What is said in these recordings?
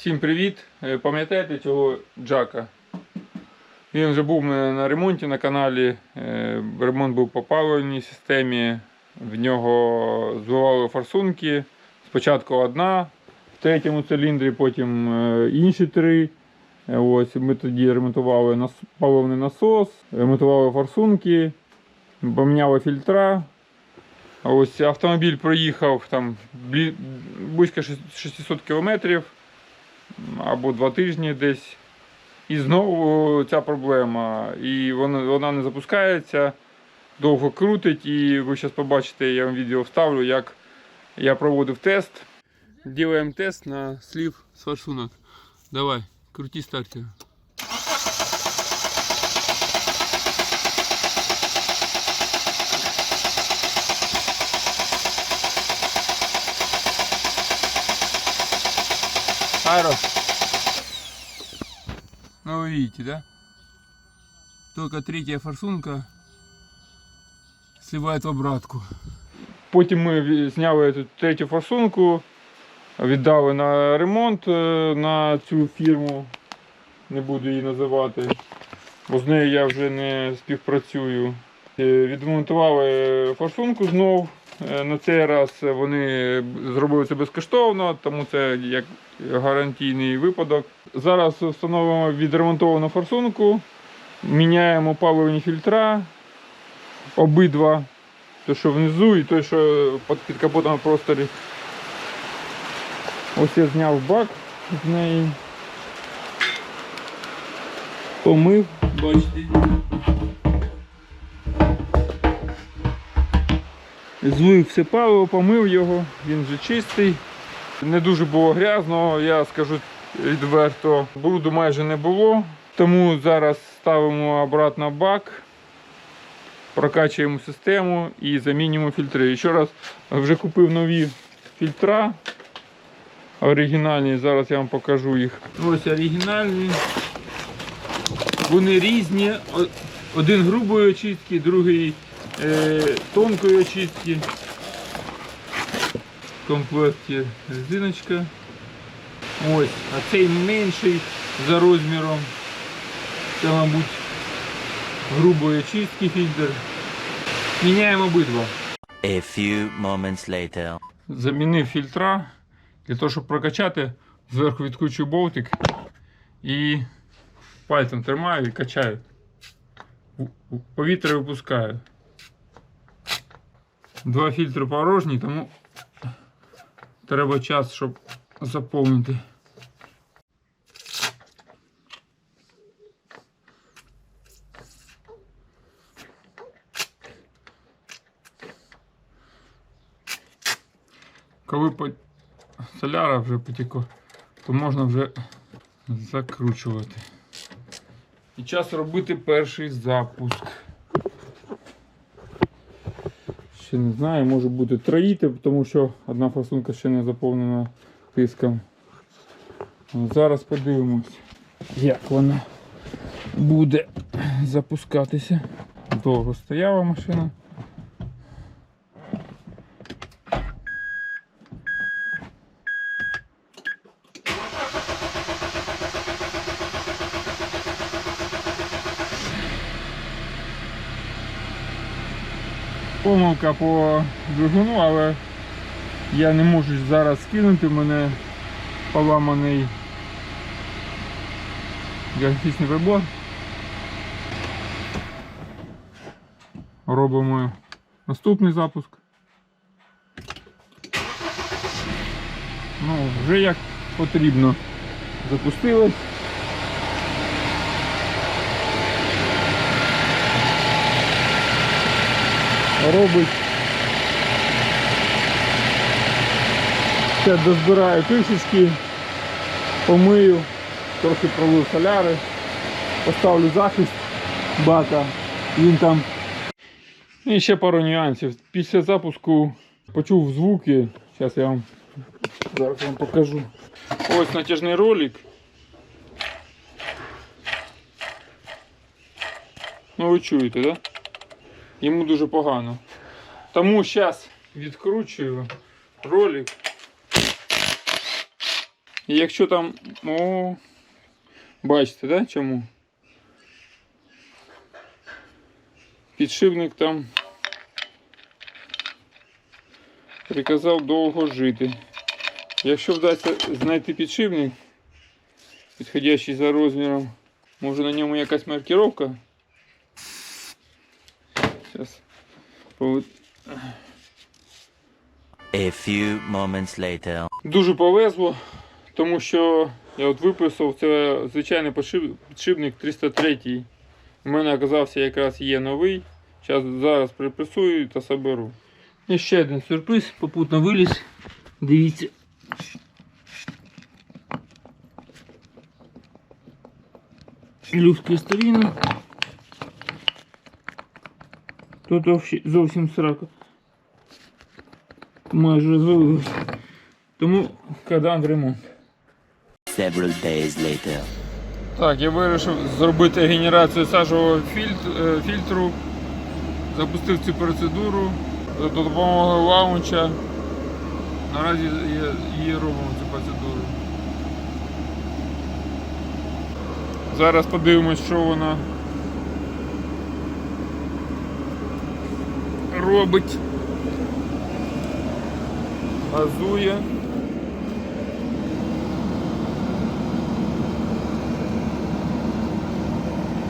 Всім привіт! Е, Пам'ятаєте цього Джака? Він вже був на ремонті на каналі. Е, Ремонт був по паливній системі. В нього збивали форсунки. Спочатку одна в третьому циліндрі, потім е, інші три. Ось, ми тоді ремонтували паливний насос, ремонтували форсунки, поміняли фільтра. Ось автомобіль проїхав там близько 600 кілометрів або два тижні десь. І знову ця проблема. І вона, вона не запускається, довго крутить, і ви зараз побачите, я вам відео вставлю, як я проводив тест. Ділаємо тест на слів з форсунок. Давай, крути стартер. Аэро. Ну вы видите, да? Только третья форсунка сливает в обратку. Потім ми зняли цю третю форсунку, віддали на ремонт е, на цю фірму. Не буду її називати, бо з нею я вже не співпрацюю. Е, Відремонтували форсунку знов. Е, На цей раз вони зробили це безкоштовно, тому це як гарантійний випадок. Зараз встановимо відремонтовану форсунку, міняємо паливні фільтра, обидва, той, що внизу і той, що під, капотом просторі. Ось я зняв бак з неї. Помив, бачите. Злив все паливо, помив його, він вже чистий. Не дуже було грязно, я скажу відверто. Бруду майже не було. Тому зараз ставимо обратно бак, прокачуємо систему і замінюємо фільтри. Ще раз вже купив нові фільтра. Оригінальні, зараз я вам покажу їх. Ось оригінальні. Вони різні. Один грубої очистки, другий е, тонкої очистки. В комплекті резиночка. Ось, а цей менший за розміром. Це, мабуть, грубої очистки фільтр. Міняємо обидва. A few moments later. Замінив фільтра для того, щоб прокачати, зверху відкручую болтик і пальцем тримаю і качаю. Повітря випускаю. Два фільтри порожні, тому треба час, щоб заповнити. Коли соляра вже потекло, то можна вже закручувати. І час робити перший запуск. Ще не знаю, може бути троїти, тому що одна фасунка ще не заповнена тиском. Зараз подивимось, як вона буде запускатися. Довго стояла машина. Помилка по двигуну, але я не можу зараз скинути, в мене поламаний графічний прибор. Робимо наступний запуск. Ну, вже як потрібно запустилось. Робить. Ще дозбираю кришечки, помию, трохи пролив соляри, поставлю захист бака, він там. І ще пару нюансів. Після запуску почув звуки, зараз я вам зараз вам покажу. Ось натяжний ролик. Ну ви чуєте, так? Да? Йому дуже погано. Тому зараз відкручую ролик І якщо там. О, бачите, да, чому? Підшипник там приказав довго жити. Якщо вдасться знайти підшипник, підходящий за розміром, може на ньому якась маркировка. Зараз. A few moments later. Дуже повезло, тому що я от виписав це звичайний підшипник 303. У мене оказався якраз є новий. Зараз зараз приписую та соберу. І ще один сюрприз, попутно виліз. Дивіться. Люфт кристаліну. Тут зовсім срака. Майже розвалилось. Тому кадан ремонт. Several days later. Так, я вирішив зробити генерацію сажового е, фільтру. Запустив цю процедуру за допомогою лаунча. Наразі її робимо цю процедуру. Зараз подивимось, що вона робить. Газує.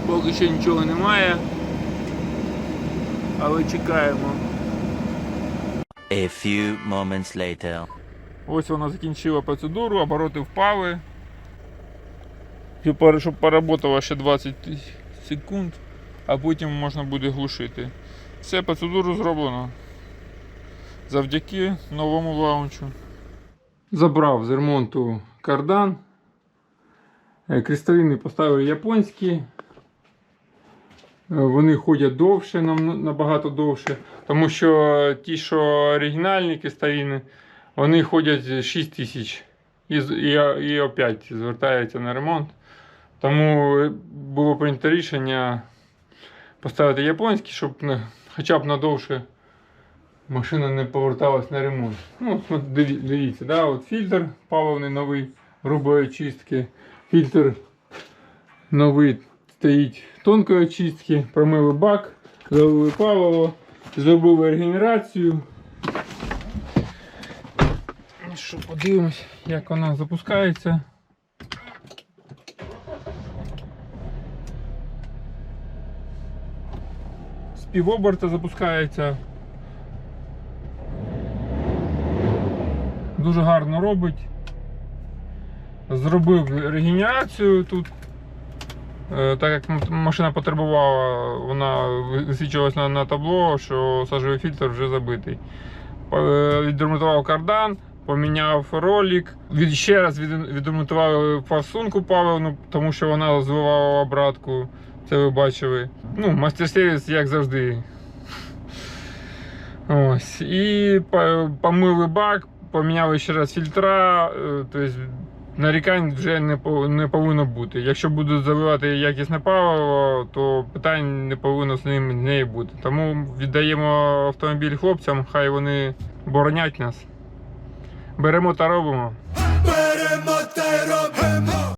Поки що нічого немає. Але чекаємо. A few moments later. Ось вона закінчила процедуру, обороти впали. Тепер, щоб поработала ще 20 секунд, а потім можна буде глушити. Все, процедуру зроблено. Завдяки новому лаунчу. Забрав з ремонту кардан. Е, Кристаліни поставили японські. Е, Вони ходять довше, набагато довше. Тому що ті, що оригінальні кристаліни, вони ходять 6 тисяч і, і, і опять звертаються на ремонт. Тому було прийнято рішення поставити японські, щоб хоча б надовше машина не поверталась на ремонт. Ну, дивіться, да, от фільтр паливний новий грубої очистки. Фільтр новий стоїть тонкої очистки, промили бак, залили паливо, зробили регенерацію. Ну Що, подивимось, як вона запускається. З півоберта запускається. Дуже гарно робить. Зробив регенерацію тут. Е, Так як машина потребувала, вона висвічувалась на, табло, що сажовий фільтр вже забитий. Е, Відремонтував кардан, поміняв ролик, від, ще раз від, відремонтував форсунку паливну, тому що вона звивала обратку. Це ви бачили. Ну, мастер-сервіс, як завжди. Ось. І помили бак, поміняли ще раз фільтра. е, Тобто нарікань вже не, повинно бути. Якщо будуть заливати якісне паливо, то питань не повинно з ним з нею бути. Тому віддаємо автомобіль хлопцям, хай вони боронять нас. Беремо та робимо.